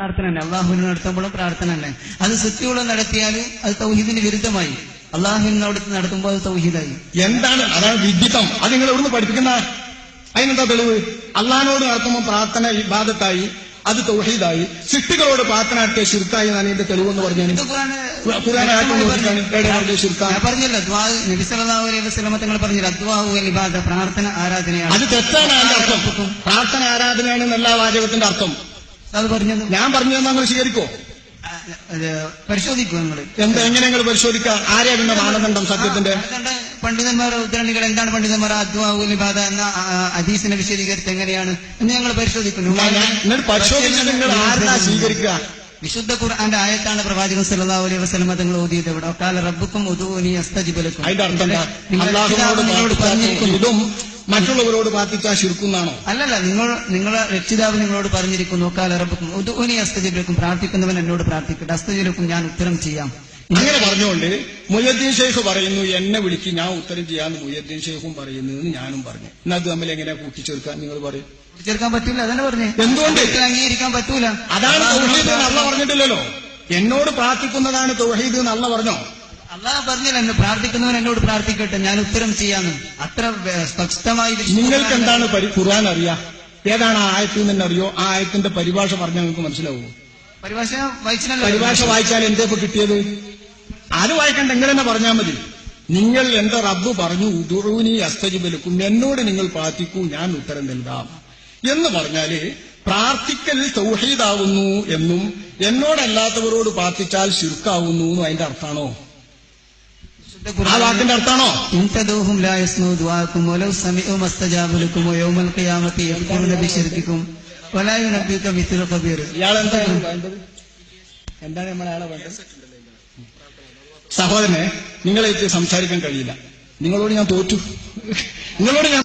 പ്രാർത്ഥന തന്നെ അള്ളാഹുവിനെ നടത്തുമ്പോഴും പ്രാർത്ഥന തന്നെ അത് സത്യമുള്ള നടത്തിയാൽ അത് തൗഹീദിന് വിരുദ്ധമായി. അള്ളാഹുവിനെ അവിടുത്തെ നടത്തുമ്പോൾ അത് തൗഹീദായി. എന്താണ്? അതാണ് വിഡിത്തം അത് നിങ്ങൾ എവിടുന്ന് പഠിപ്പിക്കുന്ന? അതിനെന്താ തെളിവ്? അള്ളഹാനോട് നടത്തുമ്പോൾ പ്രാർത്ഥന ഇബാദത്തായി അത് തൗഹീദായി. സിട്ടുകളോട് പ്രാർത്ഥന നടത്തിയ ശിർക്കായി എന്നാണ് തെളിവ് തെളിവെന്ന് പറഞ്ഞു ഞാൻ അത് തെറ്റാണ് അതിന്റെ അർത്ഥം. പ്രാർത്ഥന ആരാധനയാണ് എന്നല്ല വാചകത്തിന്റെ അർത്ഥം. അത് പറഞ്ഞത്? ഞാൻ പറഞ്ഞു തന്നെ നിങ്ങൾ സ്വീകരിക്കോ? പരിശോധിക്കും നിങ്ങൾ എന്താ എങ്ങനെ നിങ്ങൾ പരിശോധിക്കുക ആരെയാ പിന്നെ മാനദണ്ഡം സത്യത്തിന്റെ? പണ്ഡിതന്മാർ ഉദ്ധരണികൾ എന്താണ് പണ്ഡിതന്മാർ ഇബാദ എന്ന ആ, വിശദീകരിച്ച് എങ്ങനെയാണ്? എന്ന് ഞങ്ങൾ പരിശോധിക്കുന്നു. സ്വീകരിക്കുക? വിശുദ്ധ ഖുർആന്റെ ആയത്താണ് പ്രവാചകൻ സല്ലല്ലാഹു അലൈഹി വസല്ലം തങ്ങൾ ഓതിയത് ഇവിടെ. കാല റബ്ബുക്കും ഉദൂനി അസ്തജിബലക്കും. അതിന്റെ അർത്ഥം അള്ളാഹുവിനോട് നിങ്ങളോട് പറഞ്ഞിരിക്കുന്നു. ഇതും മറ്റുള്ളവരോട് പ്രാർത്ഥിച്ചാൽ ശിർക്കുന്നാണോ? അല്ലല്ല നിങ്ങൾ നിങ്ങളെ രക്ഷിതാവ് നിങ്ങളോട് പറഞ്ഞിരിക്കുന്നു കാല റബ്ബുക്കും ഉദൂനി അസ്തജിബലക്കും പ്രാർത്ഥിക്കുന്നവൻ എന്നോട് പ്രാർത്ഥിക്കട്ടെ അസ്തജിലേക്കും ഞാൻ ഉത്തരം ചെയ്യാം. അങ്ങനെ പറഞ്ഞുകൊണ്ട് മുയദ്ദീൻ ഷെയ്ഖ് പറയുന്നു എന്നെ വിളിക്ക് ഞാൻ ഉത്തരം ചെയ്യാന്ന് മുയദ്ദീൻ ഷെയ്ഖും പറയുന്നു എന്ന് ഞാനും പറഞ്ഞു. എന്നാൽ അത് തമ്മിൽ എങ്ങനെ കൂട്ടിച്ചേർക്കാൻ നിങ്ങൾ പറയും? ചേർക്കാൻ പറ്റൂല അതന്നെ പറഞ്ഞു. എന്തുകൊണ്ട്? അംഗീകരിക്കാൻ പറ്റൂല. അതാണ് തൗഹീദ് എന്ന് അള്ള പറഞ്ഞിട്ടില്ലല്ലോ. എന്നോട് പ്രാർത്ഥിക്കുന്നതാണ് തൗഹീദ് എന്ന് അള്ള പറഞ്ഞോ? അള്ളാഹ് പറഞ്ഞില്ല എന്നെ പ്രാർത്ഥിക്കുന്നവൻ എന്നോട് പ്രാർത്ഥിക്കട്ടെ ഞാൻ ഉത്തരം ചെയ്യാന്ന്. അത്ര സ്പഷ്ടമായി നിങ്ങൾക്ക് എന്താണ് ഖുർആൻ അറിയാ? ഏതാണ് ആ ആയത്തിൽ നിന്ന് അറിയോ ആ ആയത്തിന്റെ പരിഭാഷ പറഞ്ഞാൽ നിങ്ങൾക്ക് മനസ്സിലാവുമോ? പരിഭാഷ വായിച്ചാൽ പരിഭാഷ വായിച്ചാൽ എന്തേ ഇപ്പൊ കിട്ടിയത്? അത് വായിക്കണ്ട നിങ്ങൾ തന്നെ പറഞ്ഞാൽ മതി. നിങ്ങൾ എന്റെ റബ്ബ് പറഞ്ഞു? ഉദുറൂനി അസ്തജിബലക്കും എന്നോട് നിങ്ങൾ പ്രാർത്ഥിക്കൂ ഞാൻ ഉത്തരം നൽകാം. എന്ന് പറഞ്ഞാൽ പ്രാർത്ഥിക്കൽ തൗഹീദാവുന്നു എന്നും എന്നോടല്ലാത്തവരോട് പ്രാർത്ഥിച്ചാൽ ശുരുക്കാവുന്നു എന്നും അതിന്റെ അർത്ഥാണോ ആ വാക്കിന്റെ അർത്ഥാണോ ഇൻതദൂഹും ലാ യസ്മഉ ദുആക്കും വലൗ സമീഉ മസ്തജാബു ലക്കും വയൗമൽ ഖിയാമത്തി യഖൂലു ബിശിർക്കിക്കും വലാ യുനബ്ബിക മിത്ലു ഖബീർ. ഇയാൾ എന്താ എന്താണ് നമ്മൾ അയാളെ വേണ്ടത്? സഹോദരനെ നിങ്ങളെ സംസാരിക്കാൻ കഴിയില്ല. നിങ്ങളോട് ഞാൻ തോറ്റു. നിങ്ങളോട് ഞാൻ